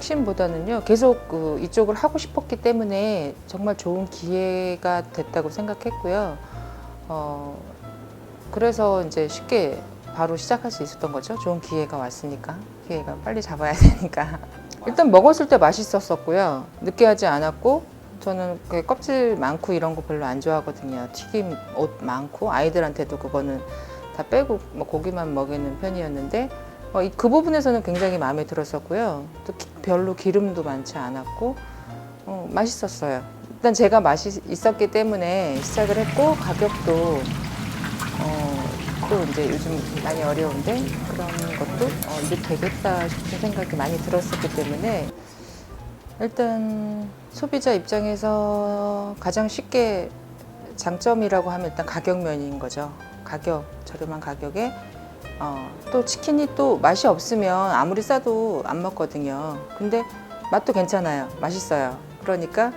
확신보다는요 계속 그 이쪽을 하고 싶었기 때문에 정말 좋은 기회가 됐다고 생각했고요. 어 그래서 이제 쉽게 바로 시작할 수 있었던 거죠. 좋은 기회가 왔으니까 기회가 빨리 잡아야 되니까. 일단 먹었을 때 맛있었었고요. 느끼하지 않았고 저는 그 껍질 많고 이런 거 별로 안 좋아하거든요. 튀김 옷 많고 아이들한테도 그거는 다 빼고 뭐 고기만 먹이는 편이었는데 어, 이- 그 부분에서는 굉장히 마음에 들었었고요. 또 기- 별로 기름도 많지 않았고 어, 맛있었어요. 일단 제가 맛이 있었기 때문에 시작을 했고 가격도 어, 또 이제 요즘 많이 어려운데 그런 것도 어, 이제 되겠다 싶은 생각이 많이 들었었기 때문에 일단 소비자 입장에서 가장 쉽게 장점이라고 하면 일단 가격 면인 거죠. 가격 저렴한 가격에 어, 또 치킨이 또 맛이 없으면 아무리 싸도 안 먹거든요. 근데 맛도 괜찮아요. 맛있어요. 그러니까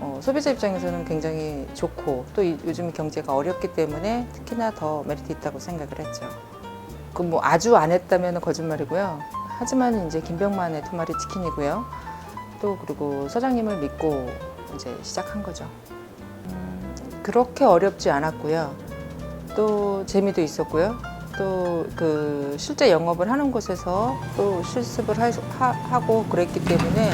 어, 소비자 입장에서는 굉장히 좋고 또 이- 요즘 경제가 어렵기 때문에 특히나 더 메리트 있다고 생각을 했죠. 그 뭐 아주 안 했다면 거짓말이고요. 하지만 이제 김병만의 두 마리 치킨이고요. 또 그리고 사장님을 믿고 이제 시작한 거죠. 음, 그렇게 어렵지 않았고요. 또 재미도 있었고요. 또 그 실제 영업을 하는 곳에서 또 실습을 하, 고 그랬기 때문에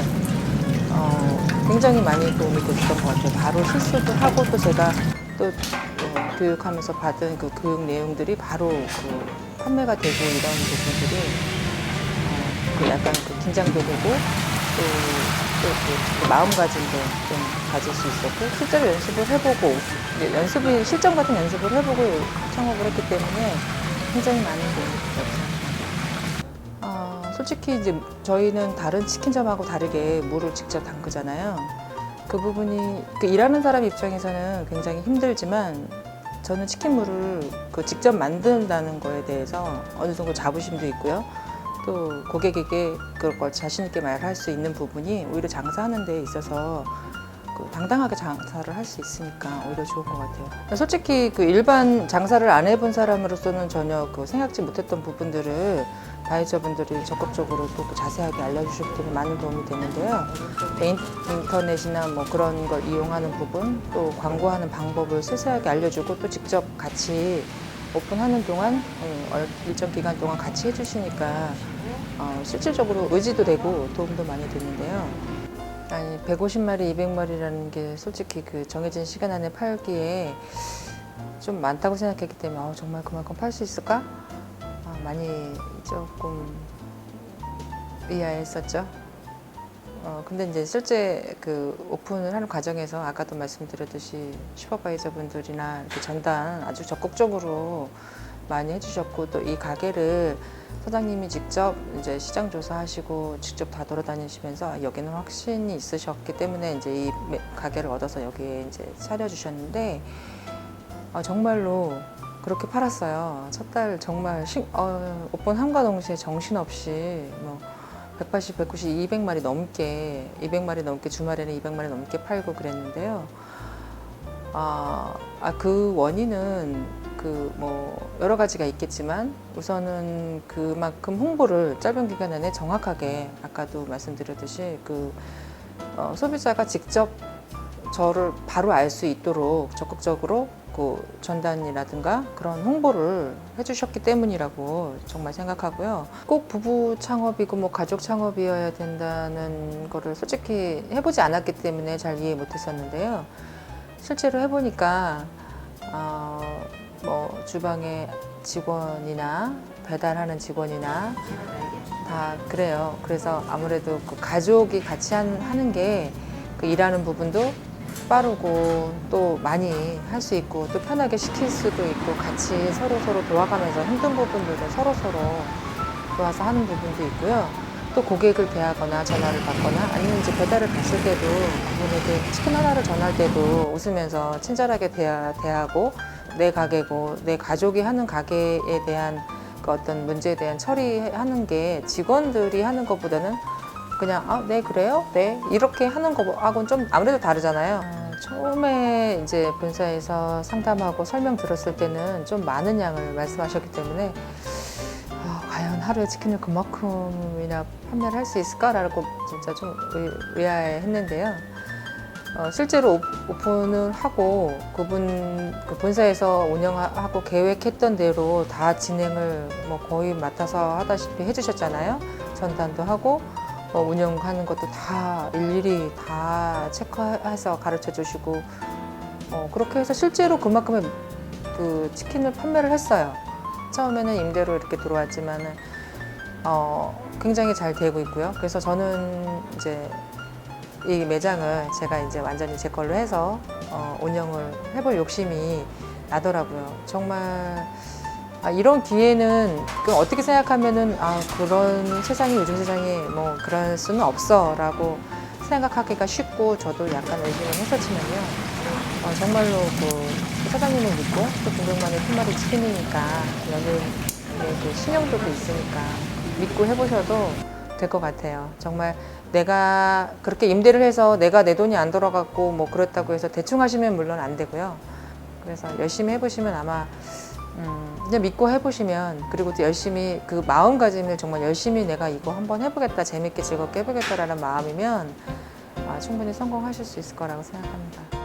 어, 굉장히 많이 도움이 됐던 것 같아요. 바로 실습을 하고 또 제가 또 어, 교육하면서 받은 그 교육 내용들이 바로 그 판매가 되고 이런 부분들이 어, 그 약간 그 긴장도 되고 또, 또그 마음가짐도 좀 가질 수 있었고 실제로 연습을 해보고 연습이 실전 같은 연습을 해보고 창업을 했기 때문에 굉장히 많은 도움이 됐었죠. 아, 솔직히 이제 저희는 다른 치킨점하고 다르게 물을 직접 담그잖아요. 그 부분이 그 일하는 사람 입장에서는 굉장히 힘들지만 저는 치킨물을 그 직접 만든다는 거에 대해서 어느 정도 자부심도 있고요. 또 고객에게 그걸 걸 자신 있게 말할 수 있는 부분이 오히려 장사하는 데 있어서 그 당당하게 장사를 할 수 있으니까 오히려 좋은 것 같아요. 솔직히 그 일반 장사를 안 해본 사람으로서는 전혀 그 생각지 못했던 부분들을 바이저분들이 적극적으로 또그 자세하게 알려주셨기 때문에 많은 도움이 되는데요. 네, 인- 인터넷이나 뭐 그런 걸 이용하는 부분, 또 광고하는 방법을 세세하게 알려주고 또 직접 같이 오픈하는 동안 어, 얼- 일정 기간 동안 같이 해주시니까 어, 실질적으로 의지도 되고 도움도 많이 되는데요. 아니 150마리, 200마리라는 게 솔직히 그 정해진 시간 안에 팔기에 좀 많다고 생각했기 때문에 아, 정말 그만큼 팔 수 있을까? 아, 많이 조금 의아했었죠. 어, 근데 이제 실제 그 오픈을 하는 과정에서 아까도 말씀드렸듯이 슈퍼바이저 분들이나 전담 아주 적극적으로 많이 해주셨고 또 이 가게를 사장님이 직접 이제 시장 조사하시고 직접 다 돌아다니시면서 아, 여기는 확신이 있으셨기 때문에 이제 이 매- 가게를 얻어서 여기에 이제 차려주셨는데 아, 정말로 그렇게 팔았어요. 첫 달 정말 신, 어, 오픈함과 동시에 정신없이 뭐 180, 190, 200마리 넘게 200마리 넘게 주말에는 200마리 넘게 팔고 그랬는데요. 아, 아, 그 원인은 그 뭐 여러 가지가 있겠지만 우선은 그만큼 홍보를 짧은 기간 안에 정확하게 아까도 말씀드렸듯이 그 어, 소비자가 직접 저를 바로 알 수 있도록 적극적으로 그 전단이라든가 그런 홍보를 해주셨기 때문이라고 정말 생각하고요. 꼭 부부 창업이고 뭐 가족 창업이어야 된다는 거를 솔직히 해보지 않았기 때문에 잘 이해 못했었는데요. 실제로 해보니까 어, 뭐 주방에 직원이나 배달하는 직원이나 다 그래요. 그래서 아무래도 그 가족이 같이 한- 하는 게 그 일하는 부분도 빠르고 또 많이 할 수 있고 또 편하게 시킬 수도 있고 같이 서로 서로 도와가면서 힘든 부분들을 서로 서로 도와서 하는 부분도 있고요. 또 고객을 대하거나 전화를 받거나 아니면 이제 배달을 갔을 때도 그분에게 치킨 하나를 전할 때도 웃으면서 친절하게 대하, 대하고 내 가게고 내 가족이 하는 가게에 대한 그 어떤 문제에 대한 처리하는 게 직원들이 하는 것보다는 그냥 아, 네 그래요? 네 이렇게 하는 거하고는 좀 아무래도 다르잖아요. 아, 처음에 이제 본사에서 상담하고 설명 들었을 때는 좀 많은 양을 말씀하셨기 때문에 아, 과연 하루에 치킨을 그만큼이나 판매를 할 수 있을까라고 진짜 좀 의- 의아해했는데요. 어, 실제로 오- 오픈을 하고 그분 그 본사에서 운영하고 계획했던 대로 다 진행을 뭐 거의 맡아서 하다시피 해주셨잖아요. 전단도 하고 어, 운영하는 것도 다 일일이 다 체크해서 가르쳐 주시고 어, 그렇게 해서 실제로 그만큼의 그 치킨을 판매를 했어요. 처음에는 임대로 이렇게 들어왔지만은 어, 굉장히 잘 되고 있고요. 그래서 저는 이제 이 매장을 제가 이제 완전히 제 걸로 해서 어, 운영을 해볼 욕심이 나더라고요. 정말 아, 이런 기회는 그 어떻게 생각하면은 아 그런 세상이 요즘 세상에 뭐 그럴 수는 없어라고 생각하기가 쉽고 저도 약간 의심을 했었지만요. 어, 정말로 그 사장님을 믿고 또 동백만의 푼마리 치킨이니까 연예인의 그 신용도도 있으니까 믿고 해보셔도 될 것 같아요. 정말 내가 그렇게 임대를 해서 내가 내 돈이 안 돌아갔고 뭐 그렇다고 해서 대충 하시면 물론 안 되고요. 그래서 열심히 해보시면 아마 음, 그냥 믿고 해보시면 그리고 또 열심히 그 마음가짐을 정말 열심히 내가 이거 한번 해보겠다 재밌게 즐겁게 해보겠다라는 마음이면 아, 충분히 성공하실 수 있을 거라고 생각합니다.